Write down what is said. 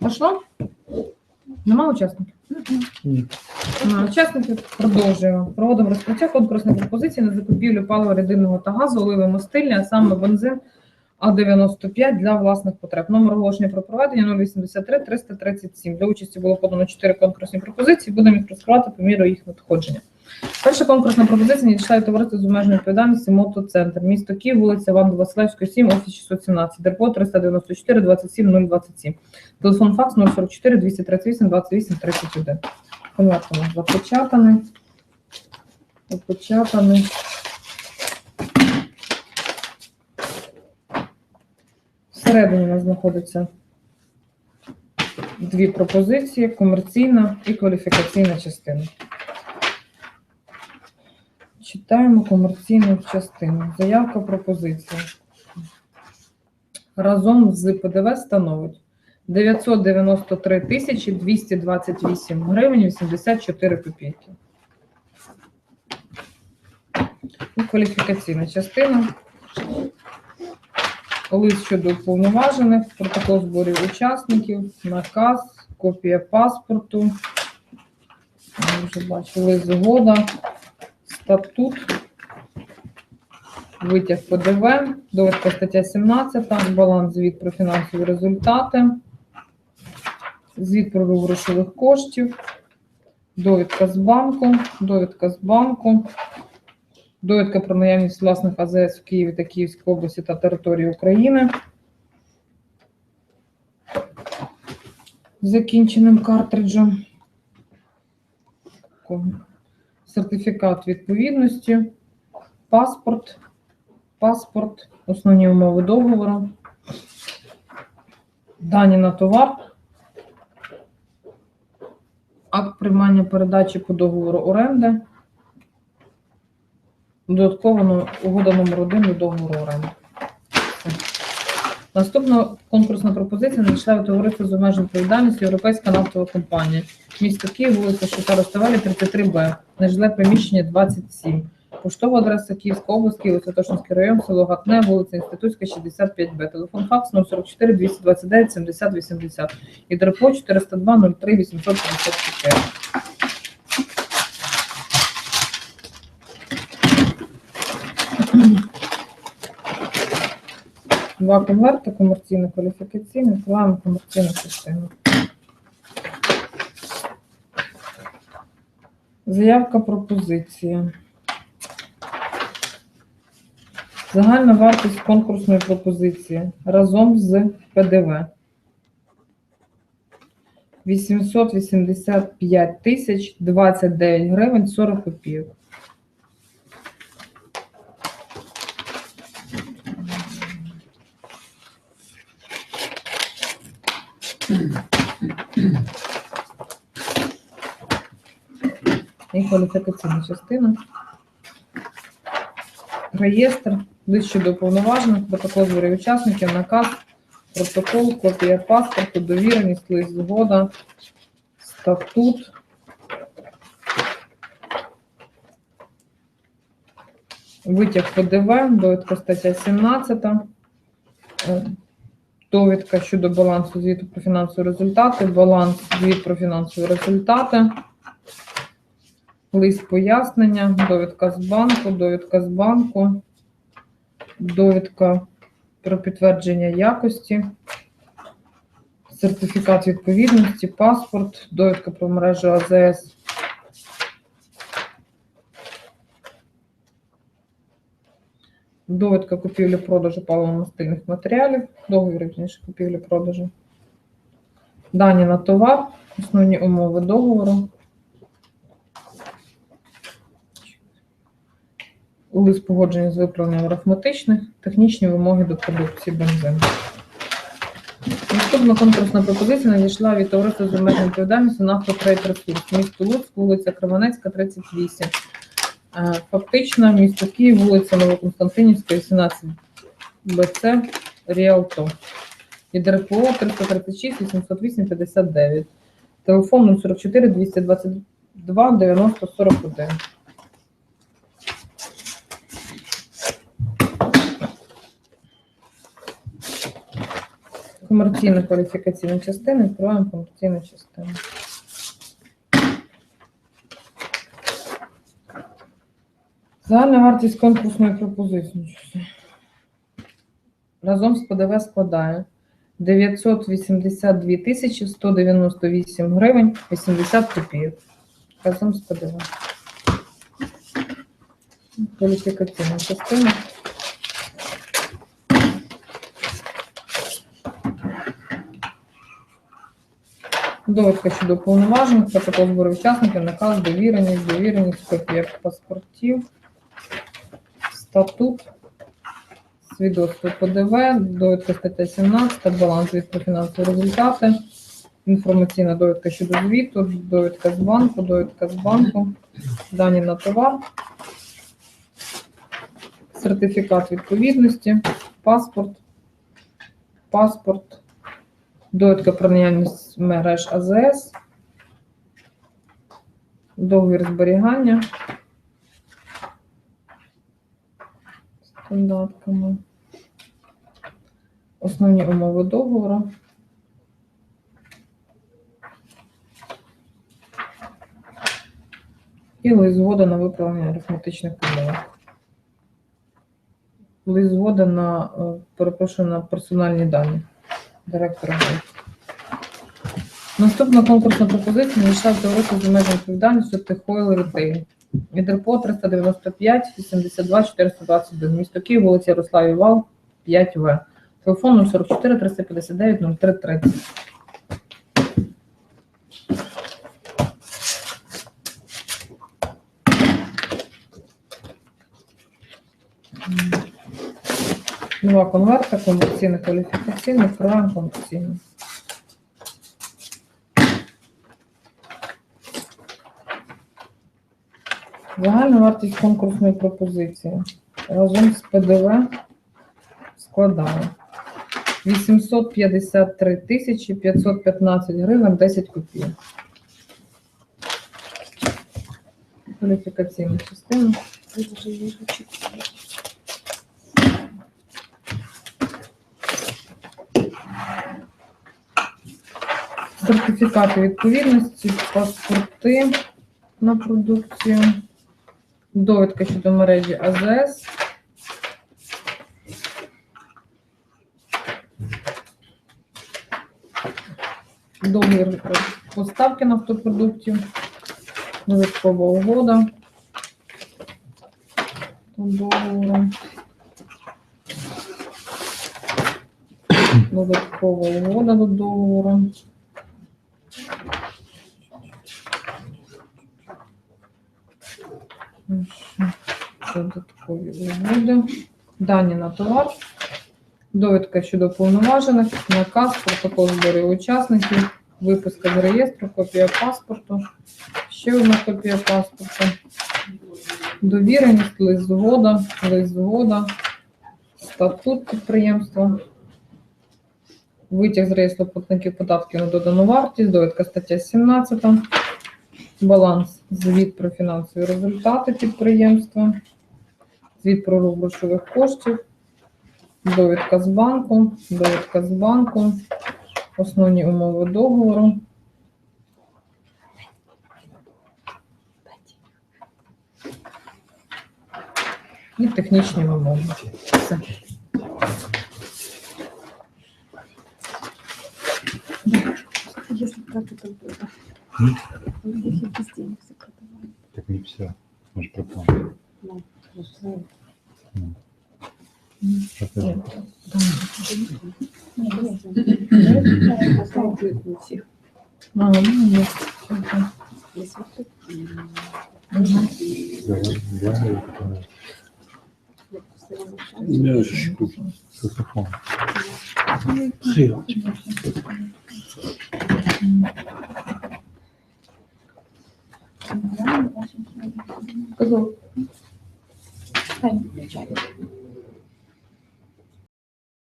Пошло? Нема учасників? Ні. Нема учасників. Продовжуємо. Проводимо розпочаття конкурсної пропозиції на закупівлю палива рідинного та газу, оливи мастильні, а саме бензин А95 для власних потреб. Номер оголошення про проведення 083 337. Для участі було подано 4 конкурсні пропозиції. Будемо їх розкривати по міру їх надходження. Перша конкурсна пропозиція надійшла від товариства з обмеженою відповідальністю «Мотоцентр». Місто Київ, вулиця Ванду Василевської, 7, офіс 617, депо 394 27 027. Телефон факс 044 238 28 31. Конверт у нас. Всередині у нас знаходиться дві пропозиції: комерційна і кваліфікаційна частина. Читаємо комерційну частину. Заявка пропозиція. Разом з ПДВ становить 993 тисячі 228 гривень 84 копійки. І кваліфікаційна частина. Лист щодо уповноважених, протокол зборів учасників, наказ, копія паспорту. Ми вже бачили згода, статут, витяг ПДВ, довідка стаття 17, баланс звіт про фінансові результати, звіт про грошових коштів, довідка з банку, довідка з банку, довідка про наявність власних АЗС в Києві та Київській області та території України. Закінченим картриджем. Сертифікат відповідності, паспорт, паспорт, основні умови договору, дані на товар, акт приймання передачі по договору оренди, додатково ну, угода номер один до договору оренди. Наступна конкурсна пропозиція надійшла від товариства з обмеженою відповідальністю Європейська нафтова компанія. Місто Київ, вулиця Шота Ростовелі, 33Б, нежиле приміщення 27. Поштова адреса Київська область, Київ, Святошинський район, село Гатне, вулиця Інститутська, 65Б. Телефон факс 044 229 70 80 і ДРПО 402 03 854. Два конверти, комерційно кваліфікаційний, відкриваємо комерційну частину. Заявка пропозиція. Загальна вартість конкурсної пропозиції разом з ПДВ. 885 тисяч 29 гривень 40 копійок. І кваліфікаційна частина. Реєстр, лист щодо уповноважених, протокол зборів учасників, наказ, протокол, копія паспорту, довіреність, лист згода, статут. Витяг ПДВ, довідка стаття 17, е, довідка щодо балансу звіту про фінансові результати, баланс звіт про фінансові результати. Лист пояснення, довідка з банку, довідка з банку, довідка про підтвердження якості, сертифікат відповідності, паспорт, довідка про мережу АЗС. Довідка купівлі-продажу паливно-мастильних матеріалів, договір вірніше, купівлі-продажу. Дані на товар, основні умови договору. Лист погодження з виправленням арифметичних, технічні вимоги до продукції бензину. Наступна конкурсна пропозиція надійшла від товариства з обмеженою відповідальністю «Нафтотрейд Ресурс», місто Луцьк, вулиця Кременецька, 38. Е, Фактично, місто Київ, вулиця Новоконстантинівська, 18 БЦ, Ріалто. І ДРПО 336 808 59. Телефон 044 222 90 41. Комерційна кваліфікаційна частина, відкриваємо комерційну частину. Загальна вартість конкурсної пропозиції. Разом з ПДВ складає 982 тисячі 198 гривень 80 копійок. Разом з ПДВ. Кваліфікаційна частина. Довідка щодо повноважень, протокол збору учасників, наказ, довіреність, довіреність, копія паспортів, статут, свідоцтво ПДВ, довідка стаття 17, баланс від фінансові результати, інформаційна довідка щодо звіту, довідка з банку, довідка з банку, дані на товар, сертифікат відповідності, паспорт, паспорт, довідка про наявність мереж АЗС, договір зберігання з основні умови договору. І лист згода на виправлення арифметичних помилок. Лист згода на, е, перепрошую, на персональні дані директора. ГО. Наступна конкурсна пропозиція надійшла до року за обмеженою відповідальності Техойл Ритейл. Від РПО 395 82 421. Місто Київ, вулиця Ярослав Вал, 5В. Телефон 044 359 0330. Нова конверта, комерційна кваліфікаційна, відкриваємо комерційну. Загальна вартість конкурсної пропозиції разом з ПДВ складає 853 тисячі 515 гривень 10 копійок. Кваліфікаційна частина. Сертифікати відповідності, паспорти на продукцію, довідка щодо мережі АЗС. Договір поставки нафтопродуктів, додаткова угода до договору. Додаткова угода до договору. Додаткові угоди. Дані на товар. Довідка щодо повноважених, наказ, протокол зборів учасників, виписка з реєстру, копія паспорту, ще одна копія паспорту, довіреність, лист згода, лист згода, статут підприємства, витяг з реєстру платників податків на додану вартість, довідка стаття 17, баланс, звіт про фінансові результати підприємства, звіт про рух грошових коштів, довідка з банку, довідка з банку, основні умови договору. І технічні вимоги. Все. Если так, это было. М? Если без денег закрывали. Так не все. Мы же пропал. Немножечко. Хрен. Козлов. trả.